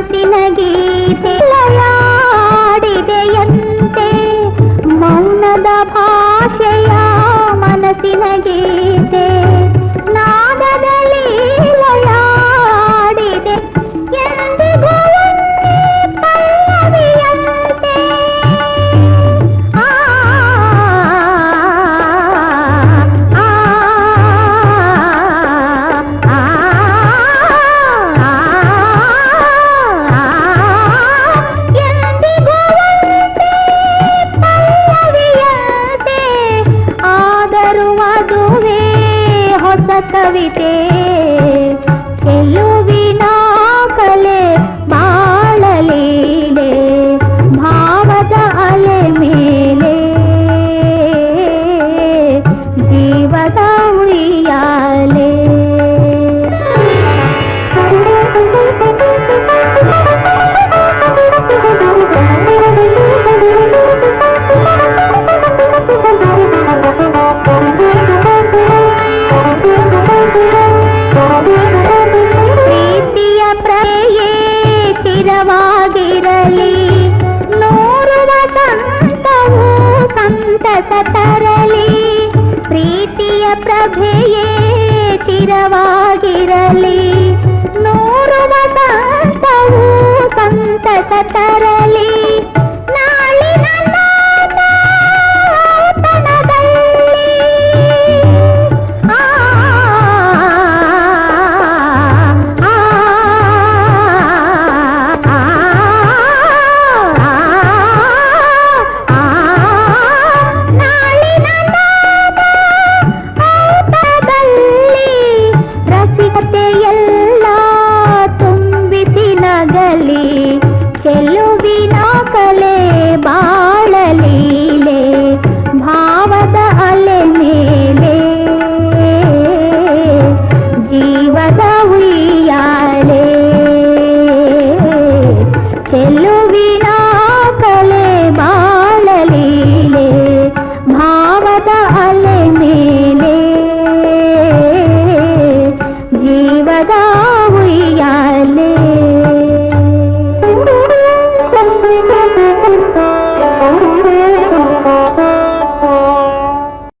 ಮನಸ್ಸಿನ ಗೀತೆ ಲಯಾಡಿದೆಯಂತೆ ಮೌನದ ಭಾಷೆಯ ಮನಸ್ಸಿನ ಗೀತೆ ನಾದದಲ್ಲಿ ಕವಿತೆ ಚೆಲುವಿನ ಕಲೆ ಬಾಳಲೀಲೆ ಭಾವದ ಅಲೆ ಮೇಲೆ ಜೀವದ ಉಯ್ಯಾಲೆ ಪ್ರೀತಿಯ ಪ್ರಯೇ ಸ್ಥಿರವಾಗಿರಲಿ. ನೋರುವ ಸಂತವು ಸಂತಸ ತರಲಿ. ಪ್ರೀತಿಯ ಪ್ರಭೆಯೇ ಸ್ಥಿರವಾಗಿರಲಿ. ನೋರುವ ಸಂತವು ಸಂತಸ ತರಲಿ. no